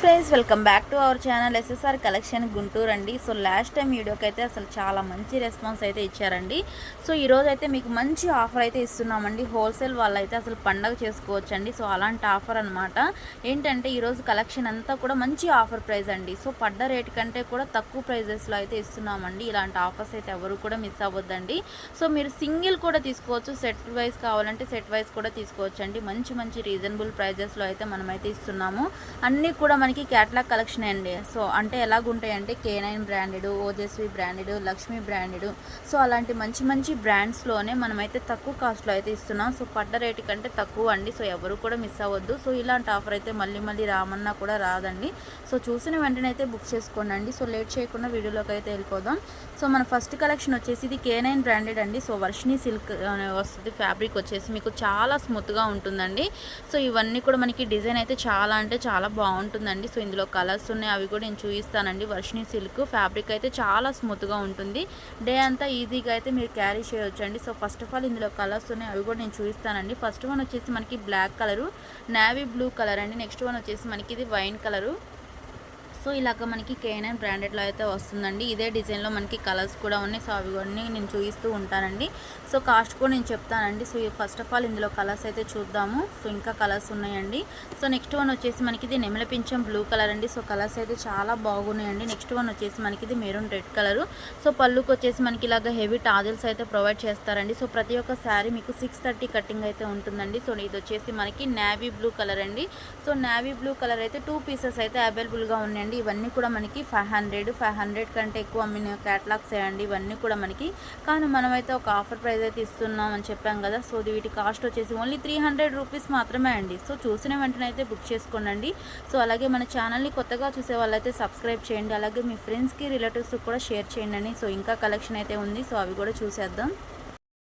Friends welcome back to our channel SSR collection Guntur అండి. So last time వీడియోకి అయితే అసలు చాలా మంచి రెస్పాన్స్ అయితే ఇచ్చారండి. సో ఈరోజు అయితే మీకు మంచి ఆఫర్ అయితే ఇస్తున్నామండి. హోల్సేల్ వాళ్ళు అయితే అసలు పండగ చేసుకోవచ్చు అండి సో అలాంటి ఆఫర్ అనమాట ఏంటంటే ఈరోజు కలెక్షన్ అంతా కూడా మంచి ఆఫర్ ప్రైస్ అండి. సో పడ్డ రేట్ కంటే కూడా తక్కువ ప్రైజెస్లో అయితే ఇస్తున్నామండి. ఇలాంటి ఆఫర్స్ అయితే ఎవరు కూడా మిస్ అవ్వద్దండి. సో మీరు సింగిల్ కూడా తీసుకోవచ్చు. సెట్ వైజ్ కావాలంటే సెట్ వైజ్ కూడా తీసుకోవచ్చు అండి మంచి మంచి రీజనబుల్ ప్రైజెస్లో అయితే మనమైతే ఇస్తున్నాము. అన్నీ కూడా మనకి క్యాట్లాగ్ కలెక్షన్ అండి. సో అంటే ఎలాగుంటాయంటే K nine branded Ojaswi branded Lakshmi branded so అలాంటి మంచి మంచి బ్రాండ్స్లోనే మనమైతే తక్కువ కాస్ట్లో అయితే ఇస్తున్నాం. సో పడ్డ రేటు కంటే తక్కువ అండి. సో ఎవరు కూడా మిస్ అవ్వద్దు. సో ఇలాంటి ఆఫర్ అయితే మళ్ళీ మళ్ళీ రామన్నా కూడా రాదండి. సో చూసిన వెంటనే అయితే బుక్ చేసుకోండి సో లేట్ చేయకుండా వీడియోలోకి అయితే వెళ్ళిపోదాం. సో మన ఫస్ట్ కలెక్షన్ వచ్చేసి ఇది కే నైన్ బ్రాండెడ్ అండి. సో వర్షిని సిల్క్ అనే వస్తుంది ఫ్యాబ్రిక్ వచ్చేసి మీకు చాలా స్మూత్గా ఉంటుందండి. సో ఇవన్నీ కూడా మనకి డిజైన్ అయితే చాలా అంటే చాలా బాగుంటుంది బాగుంటుందండి సో ఇందులో కలర్స్ ఉన్నాయి. అవి కూడా నేను చూపిస్తానండి వర్షిని సిల్క్ ఫ్యాబ్రిక్ అయితే చాలా స్మూత్గా ఉంటుంది. డే అంతా ఈజీగా అయితే మీరు క్యారీ చేయొచ్చు అండి సో ఫస్ట్ ఆఫ్ ఆల్ ఇందులో కలర్స్ ఉన్నాయి. అవి కూడా నేను చూపిస్తానండి ఫస్ట్ వన్ వచ్చేసి మనకి black colour navy blue colour అండి. నెక్స్ట్ వన్ వచ్చేసి మనకి ఇది వైన్ కలరు. సో ఇలాగ మనకి కేఎన్ఎన్ బ్రాండెడ్లో అయితే వస్తుందండి. ఇదే డిజైన్లో మనకి కలర్స్ కూడా ఉన్నాయి. సో అవి కూడా నేను చూపిస్తూ ఉంటానండి. సో కాస్ట్ కూడా నేను చెప్తానండి. సో ఫస్ట్ ఆఫ్ ఆల్ ఇందులో కలర్స్ అయితే చూద్దాము. సో ఇంకా కలర్స్ ఉన్నాయండి. సో నెక్స్ట్ వన్ వచ్చేసి మనకి ఇది నెమలపించం బ్లూ కలర్ అండి. సో కలర్స్ అయితే చాలా బాగున్నాయండి. నెక్స్ట్ వన్ వచ్చేసి మనకి ఇది మెరూన్ రెడ్ కలర్ సో పళ్ళుకి వచ్చేసి మనకి ఇలాగ హెవీ టాజిల్స్ అయితే ప్రొవైడ్ చేస్తారండి. సో ప్రతి ఒక్క శారీ మీకు సిక్స్ థర్టీ కటింగ్ అయితే ఉంటుందండి. సో ఇది వచ్చేసి మనకి నావీ బ్లూ కలర్ అండి. సో నావీ బ్లూ కలర్ అయితే టూ పీసెస్ అయితే అవైలబుల్గా ఉన్నాయండి. ఇవన్నీ కూడా మనకి ఫైవ్ హండ్రెడ్ ఫైవ్ హండ్రెడ్ కంటే ఎక్కువ అమ్మిన క్యాటలాగ్స్ అండి ఇవన్నీ కూడా మనకి. కానీ మనమైతే ఒక ఆఫర్ ప్రైస్ అయితే ఇస్తున్నాం అని చెప్పాం కదా. సో వీటి కాస్ట్ వచ్చేసి ఓన్లీ త్రీ హండ్రెడ్ రూపీస్ మాత్రమే అండి. సో చూసిన వెంటనే అయితే బుక్ చేసుకోండి సో అలాగే మన ఛానల్ని కొత్తగా చూసే వాళ్ళైతే సబ్స్క్రైబ్ చేయండి. అలాగే మీ ఫ్రెండ్స్కి రిలేటివ్స్కి కూడా షేర్ చేయండి. సో ఇంకా కలెక్షన్ అయితే ఉంది. సో అవి కూడా చూసేద్దాం.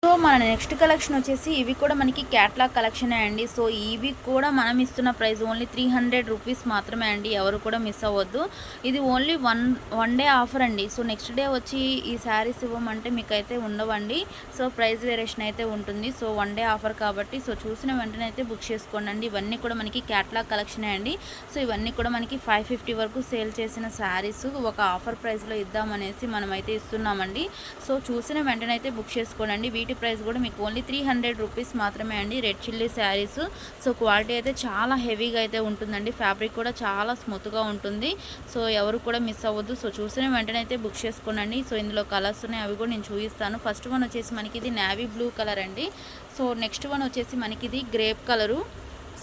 సో మన నెక్స్ట్ కలెక్షన్ వచ్చేసి ఇవి కూడా మనకి క్యాట్లాగ్ కలెక్షనే అండి. సో ఇవి కూడా మనం ఇస్తున్న price only three hundred rupees మాత్రమే అండి. ఎవరు కూడా మిస్ అవ్వద్దు. ఇది only one one day offer అండి. సో నెక్స్ట్ డే వచ్చి ఈ శారీస్ ఇవ్వమంటే మీకు అయితే ఉండవండి. సో ప్రైస్ వేరియేషన్ అయితే ఉంటుంది. సో వన్ డే ఆఫర్ కాబట్టి సో చూసిన వెంటనే అయితే బుక్ చేసుకోండి అండి ఇవన్నీ కూడా మనకి క్యాట్లాగ్ కలెక్షనే అండి. సో ఇవన్నీ కూడా మనకి ఫైవ్ ఫిఫ్టీ వరకు సేల్ చేసిన శారీస్ ఒక ఆఫర్ ప్రైస్లో ఇద్దామనేసి మనమైతే ఇస్తున్నామండి. సో చూసిన వెంటనే అయితే బుక్ చేసుకోండి వీటి ప్రైస్ కూడా మీకు ఓన్లీ త్రీ హండ్రెడ్ రూపీస్ మాత్రమే అండి. Red chilli saris. So quality అయితే చాలా హెవీగా అయితే ఉంటుందండి. ఫ్యాబ్రిక్ కూడా చాలా స్మూత్గా ఉంటుంది. సో ఎవరు కూడా మిస్ అవ్వద్దు. సో చూసిన వెంటనే అయితే బుక్ చేసుకోనండి. సో ఇందులో కలర్స్ ఉన్నాయి. అవి కూడా నేను చూపిస్తాను. ఫస్ట్ వన్ వచ్చేసి మనకి ఇది నావీ బ్లూ కలర్ అండి. సో నెక్స్ట్ వన్ వచ్చేసి మనకి ఇది గ్రేప్ కలరు.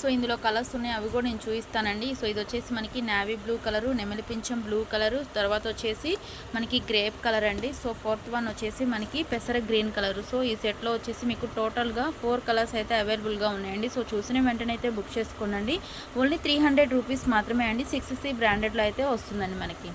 సో ఇందులో కలర్స్ ఉన్నాయి అవి కూడా నేను చూపిస్తానండి. సో ఇది వచ్చేసి మనకి నావీ బ్లూ కలరు నెమలి పింఛం బ్లూ కలరు తర్వాత వచ్చేసి మనకి గ్రేప్ కలర్ అండి. సో ఫోర్త్ వన్ వచ్చేసి మనకి పెసర గ్రీన్ కలర్ సో ఈ సెట్లో వచ్చేసి మీకు టోటల్గా ఫోర్ కలర్స్ అయితే అవైలబుల్గా ఉన్నాయండి. సో చూసిన వెంటనే అయితే బుక్ చేసుకోండి ఓన్లీ త్రీ హండ్రెడ్ రూపీస్ మాత్రమే అండి. సిక్స్ సి బ్రాండెడ్లో అయితే వస్తుందండి మనకి.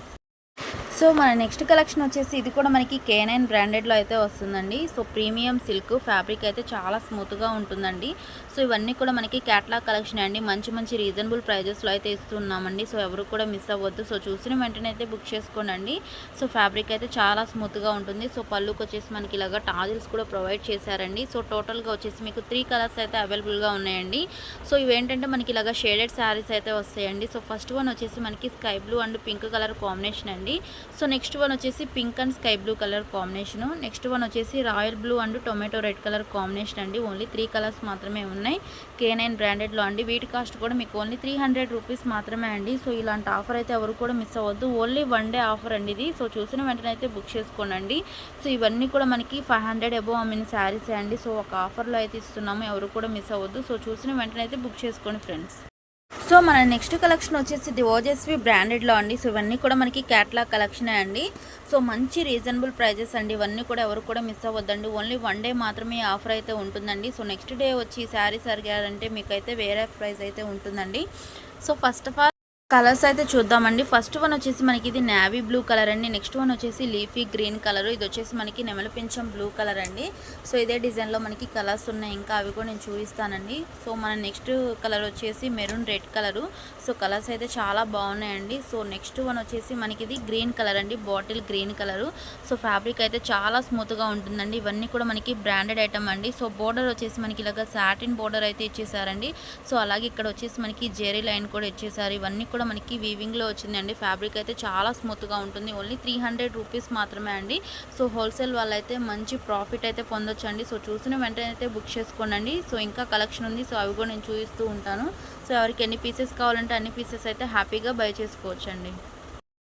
సో మన నెక్స్ట్ కలెక్షన్ వచ్చేసి ఇది కూడా మనకి కే నైన్ బ్రాండెడ్లో అయితే వస్తుందండి. సో ప్రీమియం సిల్క్ ఫ్యాబ్రిక్ అయితే చాలా స్మూత్గా ఉంటుందండి. సో ఇవన్నీ కూడా మనకి క్యాట్లాగ్ కలెక్షన్ అండి. మంచి మంచి రీజనబుల్ ప్రైజెస్లో అయితే ఇస్తున్నామండి. సో ఎవరు కూడా మిస్ అవ్వద్దు. సో చూసిన వెంటనే అయితే బుక్ చేసుకోండి సో ఫ్యాబ్రిక్ అయితే చాలా స్మూత్గా ఉంటుంది. సో పళ్ళుకి వచ్చేసి మనకి ఇలాగ టాజిల్స్ కూడా ప్రొవైడ్ చేశారండి. సో టోటల్గా వచ్చేసి మీకు త్రీ కలర్స్ అయితే అవైలబుల్గా ఉన్నాయండి. సో ఇవేంటంటే మనకి ఇలాగ షేడెడ్ శారీస్ అయితే వస్తాయండి. సో ఫస్ట్ వన్ వచ్చేసి మనకి sky blue and pink colour combination అండి. సో నెక్స్ట్ వన్ వచ్చేసి pink and sky blue colour combination. Next one వచ్చేసి royal blue and tomato red colour combination అండి. ఓన్లీ త్రీ కలర్స్ మాత్రమే ఉన్నాయి. కే నైన్ బ్రాండెడ్లో అండి. వీటి కాస్ట్ కూడా మీకు ఓన్లీ త్రీ హండ్రెడ్ రూపీస్ మాత్రమే అండి. సో ఇలాంటి ఆఫర్ అయితే ఎవరు కూడా మిస్ అవ్వద్దు. ఓన్లీ వన్ డే ఆఫర్ అండి ఇది. సో చూసిన వెంటనే అయితే బుక్ చేసుకోండి సో ఇవన్నీ కూడా మనకి ఫైవ్ హండ్రెడ్ అబోవ్ అమ్మిన శారీసే అండి. సో ఒక ఆఫర్లో అయితే ఇస్తున్నాము. ఎవరు కూడా మిస్ అవ్వద్దు. సో చూసిన వెంటనే అయితే బుక్ చేసుకోండి ఫ్రెండ్స్. సో మన నెక్స్ట్ కలెక్షన్ వచ్చేసి ది ఓజస్వి బ్రాండెడ్లో అండి. సో ఇవన్నీ కూడా మనకి క్యాట్లాగ్ కలెక్షనే అండి. సో మంచి రీజనబుల్ ప్రైజెస్ అండి. ఇవన్నీ కూడా ఎవరు కూడా మిస్ అవ్వద్దండి. ఓన్లీ వన్ డే మాత్రమే ఆఫర్ అయితే ఉంటుందండి. సో నెక్స్ట్ డే వచ్చి శారీస్ అడిగారంటే మీకైతే వేరే ప్రైస్ అయితే ఉంటుందండి. So first of all colours అయితే చూద్దామండి. ఫస్ట్ వన్ వచ్చేసి మనకి ఇది నావీ బ్లూ కలర్ అండి. నెక్స్ట్ వన్ వచ్చేసి లీఫీ గ్రీన్ కలర్. ఇది వచ్చేసి మనకి నెమలి పింఛం బ్లూ కలర్ అండి. సో ఇదే డిజైన్లో మనకి కలర్స్ ఉన్నాయి. ఇంకా అవి కూడా నేను చూపిస్తానండి. సో మన నెక్స్ట్ కలర్ వచ్చేసి maroon red colour. So colours అయితే చాలా బాగున్నాయండి. సో నెక్స్ట్ వన్ వచ్చేసి మనకి ఇది గ్రీన్ కలర్ అండి. Bottle green colour. So fabric అయితే చాలా స్మూత్గా ఉంటుందండి. ఇవన్నీ కూడా మనకి బ్రాండెడ్ ఐటమ్ అండి. సో బోర్డర్ వచ్చేసి మనకి ఇలాగ సాటిన్ బోర్డర్ అయితే ఇచ్చేసారండి. సో అలాగే ఇక్కడ వచ్చేసి మనకి జెరీ లైన్ కూడా ఇచ్చేసారు. ఇవన్నీ కూడా మనకి వీవింగ్లో వచ్చిందండి. ఫ్యాబ్రిక్ అయితే చాలా స్మూత్గా ఉంటుంది. ఓన్లీ త్రీ హండ్రెడ్ రూపీస్ మాత్రమే అండి. సో హోల్సేల్ వాళ్ళైతే మంచి ప్రాఫిట్ అయితే పొందొచ్చండి. సో చూసిన వెంటనే అయితే బుక్ చేసుకోండి సో ఇంకా కలెక్షన్ ఉంది. సో అవి కూడా నేను చూపిస్తూ ఉంటాను. సో ఎవరికి ఎన్ని పీసెస్ కావాలంటే అన్ని పీసెస్ అయితే హ్యాపీగా బై చేసుకోవచ్చండి.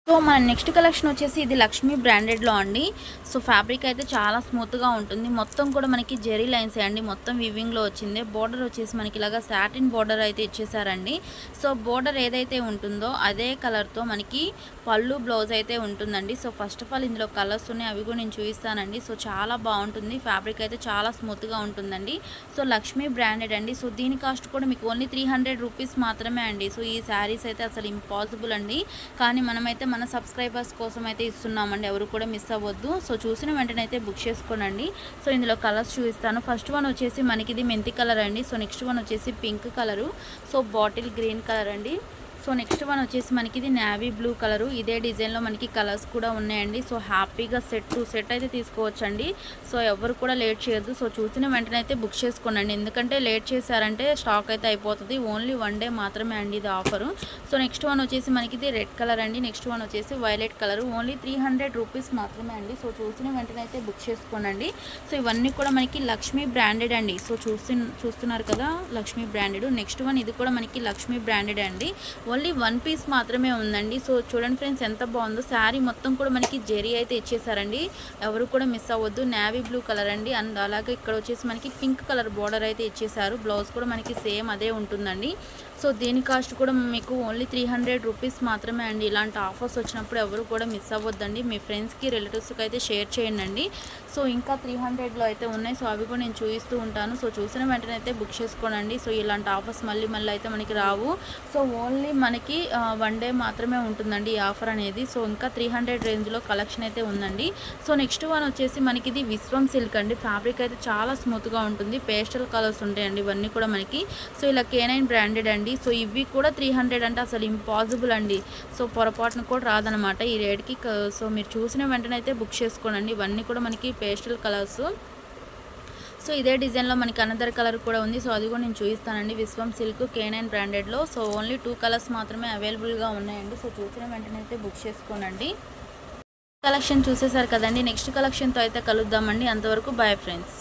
సో మన నెక్స్ట్ కలెక్షన్ వచ్చేసి ఇది లక్ష్మీ బ్రాండెడ్లో అండి. సో ఫ్యాబ్రిక్ అయితే చాలా స్మూత్గా ఉంటుంది. మొత్తం కూడా మనకి జెరీ లైన్స్ అండి. మొత్తం వివింగ్లో వచ్చింది. బోర్డర్ వచ్చేసి మనకి ఇలాగా సాటిన్ బోర్డర్ అయితే ఇచ్చేసారండి. సో బోర్డర్ ఏదైతే ఉంటుందో అదే కలర్తో మనకి పళ్ళు బ్లౌజ్ అయితే ఉంటుందండి. సో ఫస్ట్ ఆఫ్ ఆల్ ఇందులో కలర్స్ ఉన్నాయి. అవి కూడా నేను చూపిస్తానండి. సో చాలా బాగుంటుంది. ఫ్యాబ్రిక్ అయితే చాలా స్మూత్గా ఉంటుందండి. సో లక్ష్మీ బ్రాండెడ్ అండి. సో దీని కాస్ట్ కూడా మీకు ఓన్లీ త్రీ హండ్రెడ్ రూపీస్ మాత్రమే అండి. సో ఈ శారీస్ అయితే అసలు ఇంపాసిబుల్ అండి. కానీ మనమైతే మన సబ్స్క్రైబర్స్ కోసం అయితే ఇస్తున్నామండి. ఎవరు కూడా మిస్ అవ్వద్దు. సో చూసిన వెంటనే అయితే బుక్ చేసుకోనండి. సో ఇందులో కలర్స్ చూపిస్తాను. ఫస్ట్ వన్ వచ్చేసి మనకి ఇది మెంతి కలర్ అండి. సో నెక్స్ట్ వన్ వచ్చేసి pink colour. So bottle green colour అండి. సో నెక్స్ట్ వన్ వచ్చేసి మనకి ఇది నావీ బ్లూ కలరు. ఇదే డిజైన్లో మనకి కలర్స్ కూడా ఉన్నాయండి. సో హ్యాపీగా సెట్ టు సెట్ అయితే తీసుకోవచ్చండి. సో ఎవరు కూడా లేట్ చేయొద్దు. సో చూసిన వెంటనే అయితే బుక్ చేసుకోండి ఎందుకంటే లేట్ చేశారంటే స్టాక్ అయితే అయిపోతుంది. ఓన్లీ వన్ డే మాత్రమే అండి ఇది ఆఫరు. సో నెక్స్ట్ వన్ వచ్చేసి మనకి ఇది రెడ్ కలర్ అండి. నెక్స్ట్ వన్ వచ్చేసి violet colour. Only three hundred rupees మాత్రమే అండి. సో చూసిన వెంటనే అయితే బుక్ చేసుకోండి సో ఇవన్నీ కూడా మనకి లక్ష్మీ బ్రాండెడ్ అండి. సో చూస్తు చూస్తున్నారు కదా లక్ష్మీ బ్రాండెడ్. నెక్స్ట్ వన్ ఇది కూడా మనకి లక్ష్మీ బ్రాండెడ్ అండి. ఓన్లీ వన్ పీస్ మాత్రమే ఉందండి. సో చూడండి ఫ్రెండ్స్ ఎంత బాగుందో. శారీ మొత్తం కూడా మనకి జెరీ అయితే ఇచ్చేసారండి. ఎవరు కూడా మిస్ అవ్వద్దు. నేవీ బ్లూ కలర్ అండి. అండ్ అలాగే ఇక్కడ వచ్చేసి మనకి పింక్ కలర్ బార్డర్ అయితే ఇచ్చేసారు. బ్లౌజ్ కూడా మనకి సేమ్ అదే ఉంటుందండి. సో దీని కాస్ట్ కూడా మీకు ఓన్లీ త్రీ హండ్రెడ్ రూపీస్ మాత్రమే అండి. ఇలాంటి ఆఫర్స్ వచ్చినప్పుడు ఎవరు కూడా మిస్ అవ్వద్దండి. మీ ఫ్రెండ్స్కి రిలేటివ్స్కి అయితే షేర్ చేయండి సో ఇంకా త్రీ హండ్రెడ్లో అయితే ఉన్నాయి. సో అవి కూడా నేను చూపిస్తూ ఉంటాను. సో చూసిన వెంటనే అయితే బుక్ చేసుకోనండి. సో ఇలాంటి ఆఫర్స్ మళ్ళీ మళ్ళీ అయితే మనకి రావు. సో ఓన్లీ మనకి వన్ డే మాత్రమే ఉంటుందండి ఈ ఆఫర్ అనేది. సో ఇంకా త్రీ హండ్రెడ్ రేంజ్లో కలెక్షన్ అయితే ఉందండి. సో నెక్స్ట్ వన్ వచ్చేసి మనకి ఇది విశ్వం సిల్క్ అండి. ఫ్యాబ్రిక్ అయితే చాలా స్మూత్గా ఉంటుంది. పేస్టల్ కలర్స్ ఉంటాయండి ఇవన్నీ కూడా మనకి. సో ఇలా కేనైన్ బ్రాండెడ్ అండి. సో ఇవి కూడా త్రీ హండ్రెడ్ అంటే అసలు ఇంపాసిబుల్ అండి. సో పొరపాటున కూడా రాదనమాట ఈ రేట్కి సో మీరు చూసిన వెంటనే అయితే బుక్ చేసుకోండి ఇవన్నీ కూడా మనకి పేస్టల్ కలర్స్ సో ఇదే డిజైన్లో మనకి అనదర్ కలర్ కూడా ఉంది. సో అది కూడా నేను చూపిస్తానండి విశ్వం సిల్క్ కే నైన్ బ్రాండెడ్లో సో ఓన్లీ టూ కలర్స్ మాత్రమే అవైలబుల్గా ఉన్నాయండి. సో చూసిన వెంటనే అయితే బుక్ చేసుకోనండి. కలెక్షన్ చూసేసారు కదండి. నెక్స్ట్ కలెక్షన్తో అయితే కలుద్దామండి. అంతవరకు బాయ్ ఫ్రెండ్స్